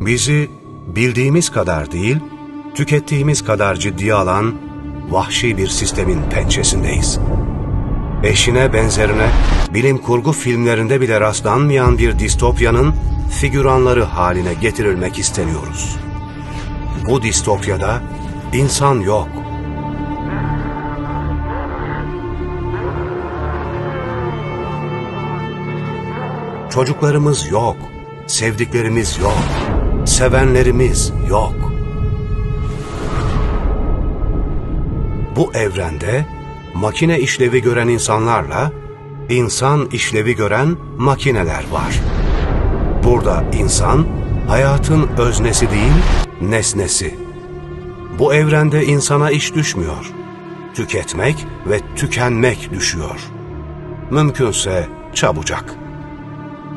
Bizi bildiğimiz kadar değil, tükettiğimiz kadar ciddiye alan vahşi bir sistemin pençesindeyiz. Eşine benzerine bilim kurgu filmlerinde bile rastlanmayan bir distopyanın figüranları haline getirilmek isteniyoruz. Bu distopyada insan yok. Çocuklarımız yok, sevdiklerimiz yok, sevenlerimiz yok. Bu evrende makine işlevi gören insanlarla insan işlevi gören makineler var. Burada insan hayatın öznesi değil, nesnesi. Bu evrende insana iş düşmüyor. Tüketmek ve tükenmek düşüyor. Mümkünse çabucak.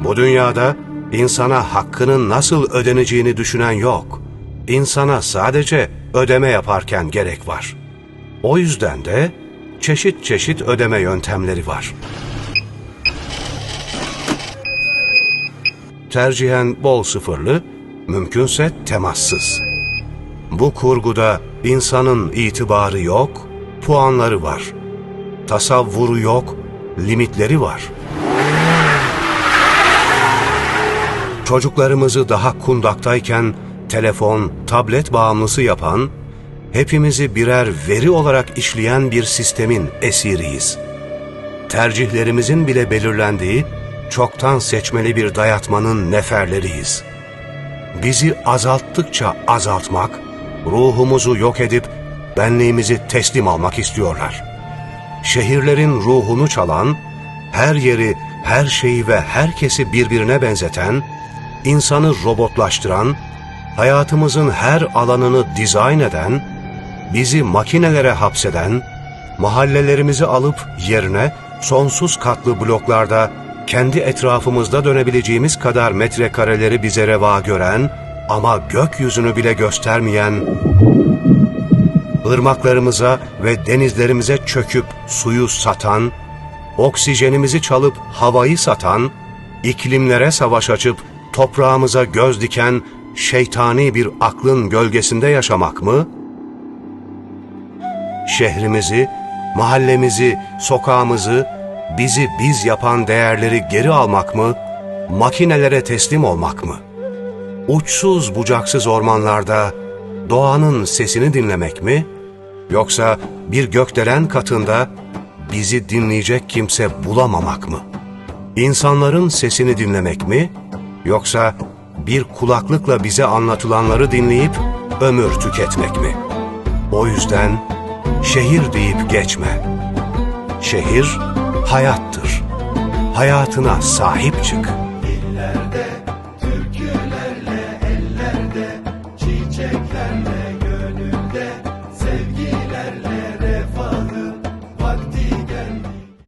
Bu dünyada insana hakkının nasıl ödeneceğini düşünen yok. İnsana sadece ödeme yaparken gerek var. O yüzden de çeşit çeşit ödeme yöntemleri var. Tercihen bol sıfırlı, mümkünse temassız. Bu kurguda insanın itibarı yok, puanları var. Tasavvuru yok, limitleri var. Çocuklarımızı daha kundaktayken telefon, tablet bağımlısı yapan, hepimizi birer veri olarak işleyen bir sistemin esiriyiz. Tercihlerimizin bile belirlendiği, çoktan seçmeli bir dayatmanın neferleriyiz. Bizi azalttıkça azaltmak, ruhumuzu yok edip benliğimizi teslim almak istiyorlar. Şehirlerin ruhunu çalan, her yeri, her şeyi ve herkesi birbirine benzeten, insanı robotlaştıran, hayatımızın her alanını dizayn eden, bizi makinelere hapseden, mahallelerimizi alıp yerine sonsuz katlı bloklarda kendi etrafımızda dönebileceğimiz kadar metrekareleri bize reva gören ama gökyüzünü bile göstermeyen, ırmaklarımıza ve denizlerimize çöküp suyu satan, oksijenimizi çalıp havayı satan, iklimlere savaş açıp toprağımıza göz diken şeytani bir aklın gölgesinde yaşamak mı? Şehrimizi, mahallemizi, sokağımızı, bizi biz yapan değerleri geri almak mı? Makinelere teslim olmak mı? Uçsuz bucaksız ormanlarda doğanın sesini dinlemek mi? Yoksa bir gökdelen katında bizi dinleyecek kimse bulamamak mı? İnsanların sesini dinlemek mi? Yoksa bir kulaklıkla bize anlatılanları dinleyip ömür tüketmek mi? O yüzden şehir deyip geçme. Şehir hayattır. Hayatına sahip çık.''